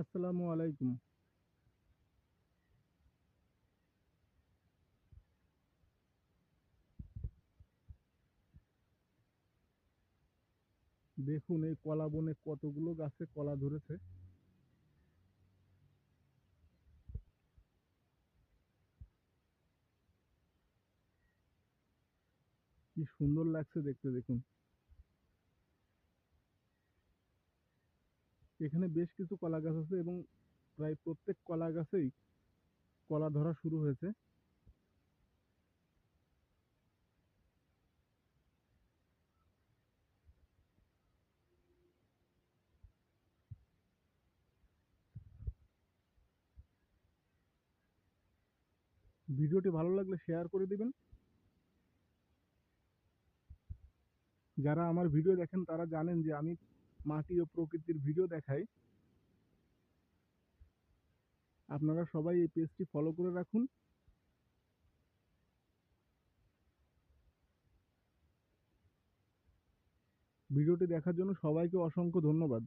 আসসালামু আলাইকুম। দেখুন, এই কলা বনে কতগুলো গাছে কলা ধরেছে। কি সুন্দর লাগছে দেখতে, দেখুন। এখানে বেশ কিছু কলা গাছ আছে এবং প্রায় প্রত্যেক কলা গাছেই কলা ধরা শুরু হয়েছে। ভিডিওটি ভালো লাগলে শেয়ার করে দিবেন। যারা আমার ভিডিও দেখেন তারা জানেন যে আমি মাটি ও প্রকৃতির ভিডিও দেখাই। আপনারা সবাই এই পেজটি ফলো করে রাখুন। ভিডিওটি দেখার জন্য সবাইকে অসংখ্য ধন্যবাদ।